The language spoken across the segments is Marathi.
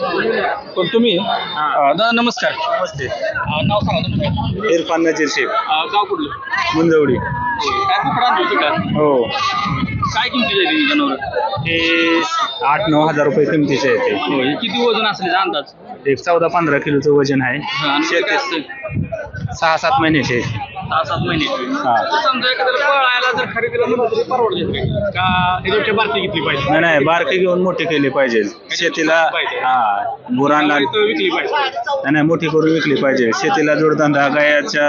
पण तुम्ही? अं, दादा नमस्कार. नमस्ते. अं, नाव सांगा तुमचं. इरफान नजीर शेख. अं, गाव कुठलं? मुंजवडी. काय कुकडा आणली होती का? हो. काय किमती जाईल जनावर? हे आठ नऊ हजार रुपये किमतीचे आहे ते. होय किती वजन असले अंदाज? एक चौदा पंधरा किलोचं वजन हा, आहे आणि काय असतं? सहा सात महिन्याचे. सहा सात हा. तर समजा एखाद्याला पळायला जर खरेदीला म्हणलं तरी परवडते. का ह्याच्यापेक्षा बारकी घेतली पाहिजे? नाही नाही बारके घेऊन मोठी केली पाहिजे. शेतीला हा गुरांना विकली पाहिजे. नाही नाही मोठी करून विकली पाहिजे. शेतीला जोडधंदा गायाच्या.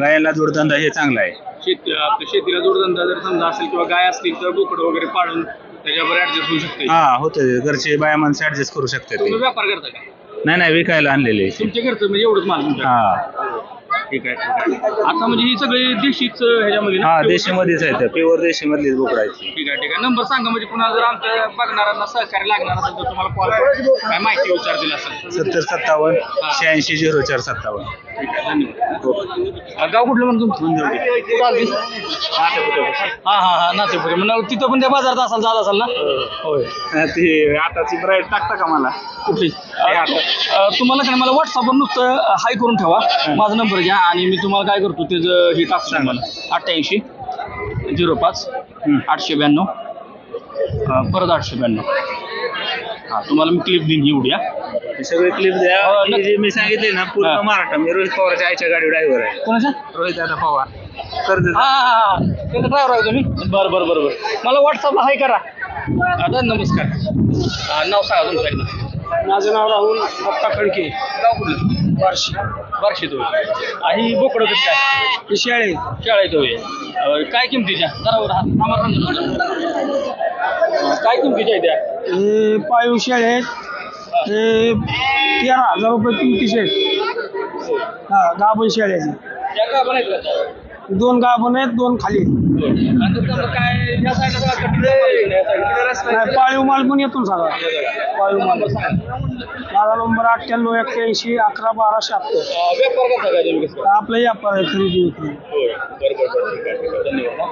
गायाला जोडधंदा हे चांगला आहे. शेत आपल्या शेतीला जोडधंदा जर समजा असेल किंवा गाय असतील तर बोकड वगैरे पाळून त्याच्यावर ऍडजस्ट होऊ शकते. हा होते. घरचे बाया माणसं ऍडजस्ट करू शकते तुम्ही ते व्यापार करता का? नाही नाही विकायला आणलेले आहे. ते. तुमच्या घरचं म्हणजे एवढंच माल तुमच्या. हा. ठीक आहे ठीक आहे. आता म्हणजे ही सगळी देशीच ह्याच्यामध्ये ना? हा देशीमध्येच आहे ते. प्युअर देशीमधलीच बोकड आहे ती. ठीक आहे ठीक आहे. नंबर सांगा म्हणजे पुन्हा जर आमच्या बघणाऱ्यांना सहकार्य लागणार असेल तर तुम्हाला कॉल काय माहिती विचारतील असेल सत्तर सत्तावन्न शहाऐंशी झिरो चार सत्तावन्न. ठीक आहे धन्यवाद. हो अं, गाव कुठलं म्हणून तुमचं? आलती? हा हा हा नातेपुरे म्हणजे तिथं पण त्या बाजारात असाल जात असाल ना? होय. ती आताची ब्राईट टाकता का मला? कुठली? अं, तुम्हाला काय मला व्हॉट्सअपवर नुसतं हाय करून ठेवा. माझा नंबर घ्या आणि मी तुम्हाला काय करतो त्याचं हे टाकतो मला अठ्ठ्याऐंशी झिरो पाच आठशे ब्याण्णव. परत आठशे ब्याण्णव. हां तुम्हाला मी क्लिप देईन एवढी हा सगळे क्लिप द्या. हो. जे मी सांगितले ना पूर्ण. महाराष्ट्र मी रोहित पवारच्या आईच्या गाडी ड्रायव्हर आहे. कोणाच्या? रोहित दादा पवार. कर्ज हा हा हा. त्याचा ड्रायव्हर आहे तुम्ही? बरं बरं बरं बरं. मला व्हॉट्सअपला हाय करा. आता नमस्कार. नाव सांगा तुमचं एकदा. माझं नाव राहुल दत्ता खडके. गाव कुठलं? बार्शी. बारशे तो आणि बोकडं कसं काय? ही शाळे. शाळेत होय काय किमतीच्या? जरावर हात. थांबा, थांबा. अं, काय किमतीच्या आहे त्या हे पाळीव शाळे आहेत. हे तेरा हजार रुपये किमतीचे आहेत. हा गाभण शाळेचे त्या बनायचं? दोन गाभण आहेत दोन खाली आहेत. काय या साईडला पाळीव माल पण येतो सगळा पाळीव माल. माझा नंबर अठ्ठ्याण्णव एक्क्याऐंशी अकरा बारा शहात्तर. आपला व्यापार आहे खरेदी विक्री. हा.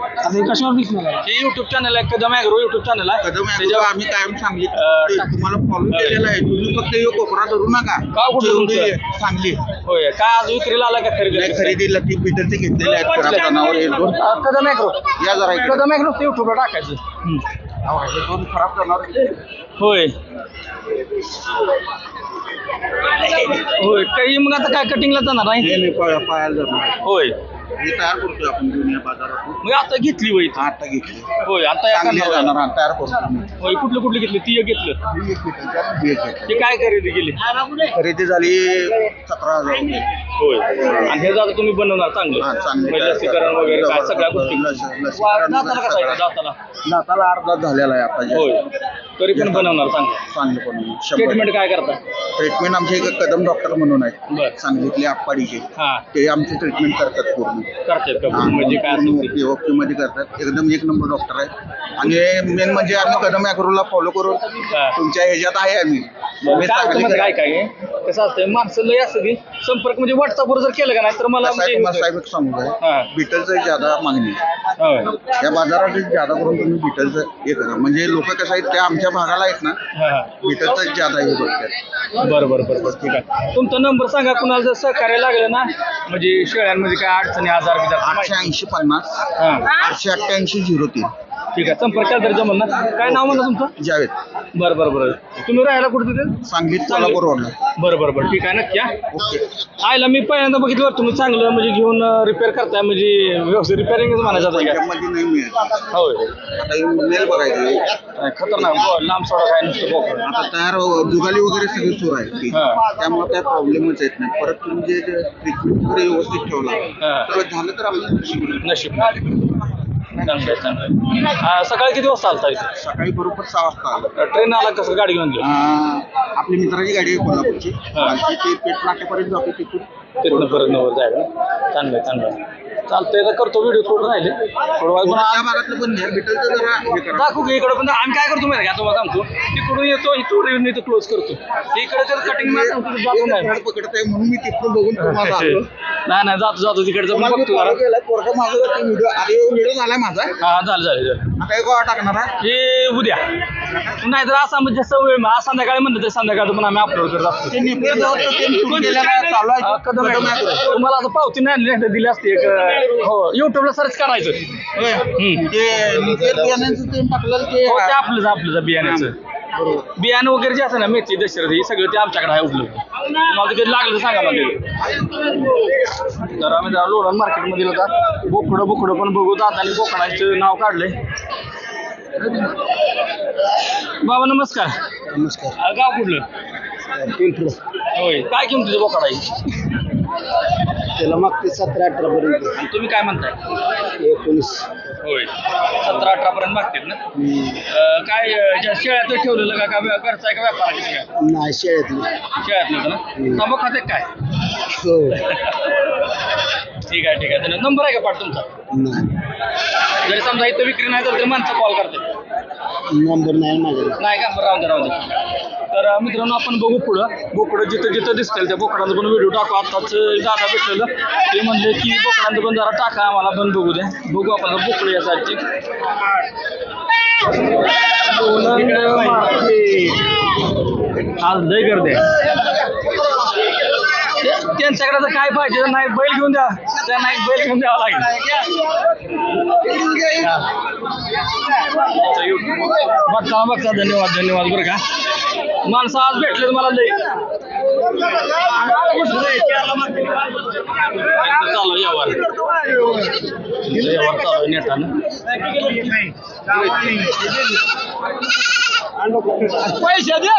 आता हे कशावर दिसणार आहे? हे युट्यूब चॅनल आहे कदम ॲग्रो युट्यूब चॅनल आहे. कदम ॲग्रो त्याच्यावर- आम्ही कायम सांगली तुम्हाला फॉलो केलेला आहे. तुम्ही फक्त हे कोपरा धरू नका. जेवढी तुमचं? चांगली होय. काय आज विक्रीला आला का खरेदी? नाही खरेदीला ती बिटरचे घेतलेले आहेत. हे दोन? कदम ॲग्रो या जरा इकडे. कदम ॲग्रो ते युट्यूबला टाकायचं. हम्म. अहो, हे दोन खराब जनावर होय. होय. काही मग आता काय कटिंगला जाणार नाही? हे नाही पाया- पायाला जाणार होय. हे तयार करतोय आपण जुन्या बाजारातून. मग आता घेतली वय आता घेतली. होय आता या चांगली जाणार हा, तयार करतो. होय कुठलं कुठलं घेतलं? ती एक ही घेतली. ते काय खरेदी केली? खरेदी झाली सतरा हजार रुपये. होय. आणि हे जाता तुम्ही बनवणार चांगलं. हा, चांगलं. म्हणजे लसीकरण वगैरे काय सगळ्या गोष्टी. लस- लसीकरण वा- वगैरे दाताला कसं आहे? सगळं. दाताला दाताला अर्धा झालेला आहे आता जे. होय. तरी पण बनवणार चांगलं. चांगलं पण. शंभर ट्रीटमेंट काय करता ट्रीटमेंट आमचे एक कदम डॉक्टर म्हणून आहे बर. सांगलीतले आप्पाडीचे. हा. ते आमची ट्रीटमेंट करतात पूर्ण. करतात का? म्हणजे काय असेल ते. मध्ये करतात. एकदम एक नंबर डॉक्टर आहे आणि मेन म्हणजे आम्ही कदम अॅग्रोला फॉलो करून हा. तुमच्या ह्याच्यात आहे आम्ही. मी काय माहिती काय. काय? कसं असतं माणसं लय असतं ती संपर्क म्हणजे व्हॉट्सअपवर जर केलं का नाही तर मला तुम्हाला म्हणजे साहेब एक सांगू हा. काय बिटलचं ज्यादा मागणी आहे. होय. या बाजारात ज्यादा करून तुम्ही बिटलचं हे करा. म्हणजे लोक कसं आहेत त्या आमच्या भागाला आहेत ना हा, हा. बिटलचं ज्यादा हे बघतात बरं बरं बरं बरं. ठीक आहे. तुमचा नंबर सांगा कुणाला जर सहकार्य लागलं ना म्हणजे शेळ्यांमध्ये काय अडचणी आजार बिजार? आठशे ऐंशी पन्नास हा. आठशे अठ्ठ्याऐंशी झिरो तीन. ठीक आहे. संपर्क केला तरी जमल ना? काय नाव म्हणलं तुमचं? जावेद. बरं बरं बरं. तुम्ही राहायला कुठे तिथे? सांगलीत कोल्हापूर रोडला बरं बरं बरं. ठीक आहे नक्की हा. ओके. आयला मी पहिल्यांदा बघितलं बरं तुम्ही चांगलं म्हणजे घेऊन रिपेअर करताय म्हणजे व्यवस्थित रिपेअरिंगच म्हणायचं आता काय? नाही मिळत. होय. आता हे मेल बघायचं. काय खतरनाक हो, लांब सोडा काय नुसतं बोकड. आता तयार जुगाली वगैरे सगळी सुरू आहे. हा. त्यामुळे काय प्रॉब्लेमच येत नाही. परत तुम्ही जे ट्रीटमेंट वगैरे व्यवस्थित ठेवला हा. तर झालं तर आपलं नशीब. नशीब. सकाळी किती वाजता आलता इथे? सकाळी बरोबर सहा वाजता आलं. ट्रेन आला कसं गाडी घेऊन गेला? आपली मित्राची गाडी आहे कोल्हापूरची. आणि ते पेट नाक्यापर्यंत जातो तिथून. तिथनं परत नवर जायला. चांगलं आहे, चांगलं आहे. चालतंय तर करतो व्हिडिओ थोडं राहिले. थोडं वेळ पण त्या भागातलं पण घ्या भेटलं जरा हे करा. दाखवू की इकडे पण. आम्ही काय करतो माहिती का? तुम्हाला सांगतो. तिकडून येतो इथून येऊन इथं क्लोज करतो. इकडे तर कटिंग जातो नाही. झाड पकडत आहे म्हणून मी तिथून बघून तुम्हाला आलो. नाही नाही जातो जातो. तिकडे जाऊन तुम्हाला मी बघतो follow जरा केलाय, पोरगं माझं व्हिडिओ आधी व्हिडिओ झालाय माझा. हा झालं झालं झालं. आता गोळा टाकणार हे? उद्या. नाहीतर असा म्हणजे सवय मग आज संध्याकाळी म्हणलं तर संध्याकाळचं पण आम्ही अपलोड करत असतो. ते नेपथ्य जवळ तर त्यांनी सुरू केलेलं आहे, चालू आहे. अं, कदम कदम आहे. आहे. तुम्हाला असं पावती नाही नाही दिली असती एक अं, हो युट्यूबला सर्च करायचं. होय. हम्म. ते निकेल बियाण्यांचं ते टाकलेलं ते हो ते आपलंच आपलंच बियाण्याचं. बियाणं वगैरे जे असं ना मेथी दशरथ हे सगळं ते आमच्याकडे आहे उपलब्ध. तुम्हाला कधी लागलं तर सांगा मला. तर आम्ही जरा लोणंद मार्केटमध्ये होता. बोकडं बोकडं पण बघू. दादानी बोकडांचं नाव काढलंय. बाबा नमस्कार. नमस्कार. अं, गाव कुठलं? पिंपळ होय काय किमतीचं बोकडा आहे? त्याला मागते सतरा अठरा पर्यंत. आणि तुम्ही काय म्हणताय? एकोणीस. होय सतरा अठरा पर्यंत मागतात ना? अं, काय अं, ज्या शेळ्यात ठेवलेलं का का व्या- घरचा आहे का व्यापाराची शेळ्या नाही शेळ्यातली. शेळ्यातलं होतं ना तांबा खाते काय? हो. ठीक आहे ठीक आहे. तर नंबर आहे का पाठ तुमचा? नाही. जरी समजा इथं विक्री नाही झाली तर माणसं कॉल करते नंबर नाही माझ्याकडे. नाही का? बरं राहू दे राहू दे. तर मित्रांनो आपण बघू पुढं. बोकडं जिथं जिथं दिसतील त्या बोकडांचा पण व्हिडिओ टाकू. आताच दादा भेटलेलं. ते म्हणले की बोकडांचं पण जरा टाका आम्हाला पण बघू द्या. बघू आपण बोकडं यासाठी आज लय गर्दी आहे. ते- त्यांच्याकडे तर काय पाहिजे? नाही बैल घेऊन द्या. त्यांना एक बैल घेऊन द्यावा लागेल. बघता बघता धन्यवाद धन्यवाद बरं का. माणसं आज भेटले मला लय चालू यावर यावर चालू नेटानं पैसे दे.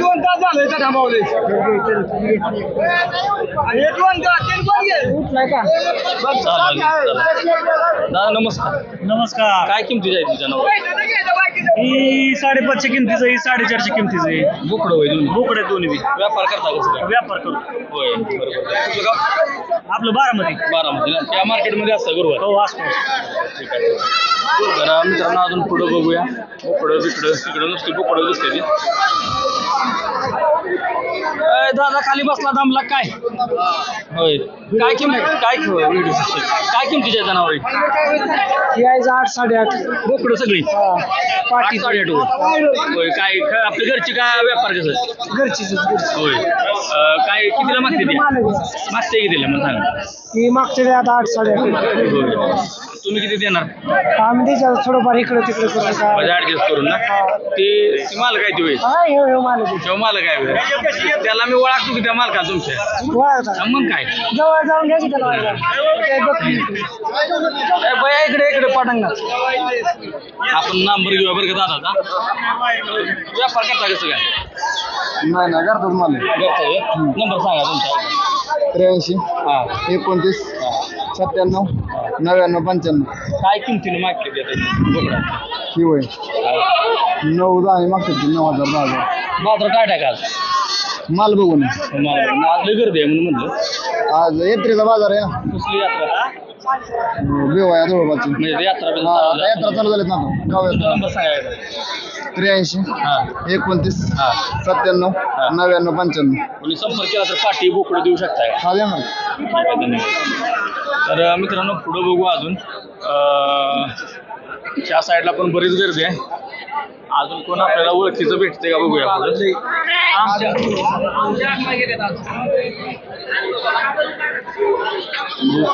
दोन तास झाले इथं थांबवले. हे दोन तास तीन दादा नमस्कार. नमस्कार. काय किमती जाईल तुझ्या नाव ही साडेपाचशे किमतीचं ही साडेचारशे किमतीचं आहे. बोकडं होय दोन्ही? बोकडे दोन्ही बी. व्यापार करता व्यापार करू होय बरोबर. गाव? आपलं बारामती. बारामती ना? त्या मार्केटमध्ये असतं गुरुवार? हो असतो ठीक आहे. तर मित्रांनो अजून पुढं बघूया. बोकडं तिकडं दिसते ती. अय, दादा खाली बसला दमला काय? होय. काय किंमत काय व्हिडिओ काय किमतीच्या जनावर यायचं आठ साडेआठ बोकडं सगळी? आठ पाठी साडेआठ होय. होय काय ख- आपल्या घरची काय व्यापार कसं? घरचीच होय. अं, काय कितीला मागते ती? मागते कितीला मग सांगा. ही मागच्या आता आठ साडेआठ होय. तुम्ही किती देणार? आम्ही त्याच्यात थोडंफार इकडं तिकडं करून काय? म्हणजे ऍडजस्ट करून ना? ते ती मालक आहे ती होय? हा मालक आहे. जेव्हा मालक आहे. त्याला मी ओळखतो की त्या मालका तुमच्या. ओळखता. मग काय? जवळ जाऊन घ्यायची त्याला वाजवा. ते बघ. ए, बया इकडे इकडे पाटंगा आपण नंबर घेऊया बरं का दादाचा. व्यापार करता कसं काय? नाही नाही करतो मला नंबर सांगा तुमचा. त्र्याऐंशी. हा. एकोणतीस. सत्त्याण्णव नव्याण्णव पंच्याण्णव. काय किमतीनं मागते ते आता बोकडा. ही होय. नऊ दहा आणि मागतात ते नऊ हजार दहा हजार. बाजार काय टाका आज? माल बघून. मला आज लय गर्दी आहे म्हणून म्हणलं. आज यात्रेचा बाजार आहे. ना कसली यात्रा बेवाया जवळपासची म्हणजे यात्रा हा. यात्रा चालू झालीत ना आता. गाव यात्रा. नंबर सांगायचा त्र्याऐंशी हा. एकोणतीस हा. सत्त्याण्णव हा. नव्याण्णव पंच्याण्णव. कोणी संपर्क केला तर पाठी बोकडं देऊ शकताय. हा द्या आहे, धन्यवाद. तर मित्रांनो पुढं बघू अजून. त्या साईडला पण बरीच गर्दी आहे. अजून कोण आपल्याला ओळखीचं भेटते का बघूया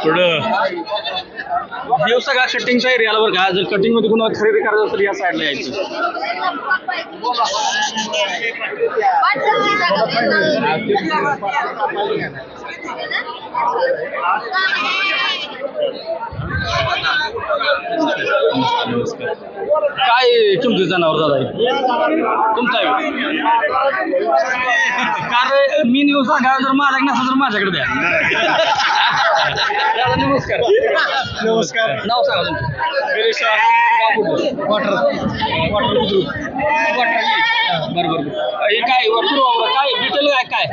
थोडं हे सगळा कटिंगचा एरियाला बरं का जर कटिंगमध्ये कुणाला खरेदी करायचं असेल या साईडला यायचं. काय तुमचं जनावर दादा? आहे तुमचा आहे. कारण मी न्यूज सांगा जर मालक नसेल तर माझ्याकडे द्या. दादा नमस्कार. नमस्कार. नाव सांगा तुमचं. वॉटर. वॉटर वॉटर बरं बरं बरं. हे काय वॉटर काय बिटल काय काय?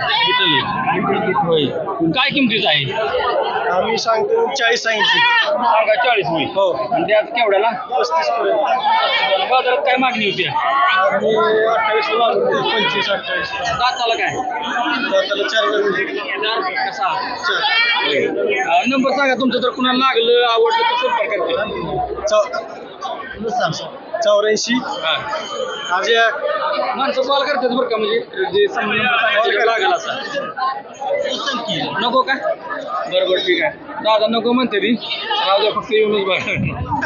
बिटल होय. काय किमतीचं आहे? आम्ही सांगतो चाळीस सांगितली. सांगा चाळीस होईल. हो. आणि त्यात केवढ्याला? पस्तीस पर्यंत बाजारात काय मागणी होती? आणि अठ्ठावीस मागतो पंचवीस अठ्ठावीस. दाताला काय? त्याला चार चार का सहा होय. अं, नंबर सांगा तुमचं तर कुणाला लागलं आवडलं तर संपर्क करते. चौऱ्याऐंशी. माणसं कॉल करतात बरं का म्हणजे जे संबंध लागेल असं. नको का? बरं बरं ठीक आहे. दादा नको म्हणते ती. राहू द्या फक्त येऊनच बघा.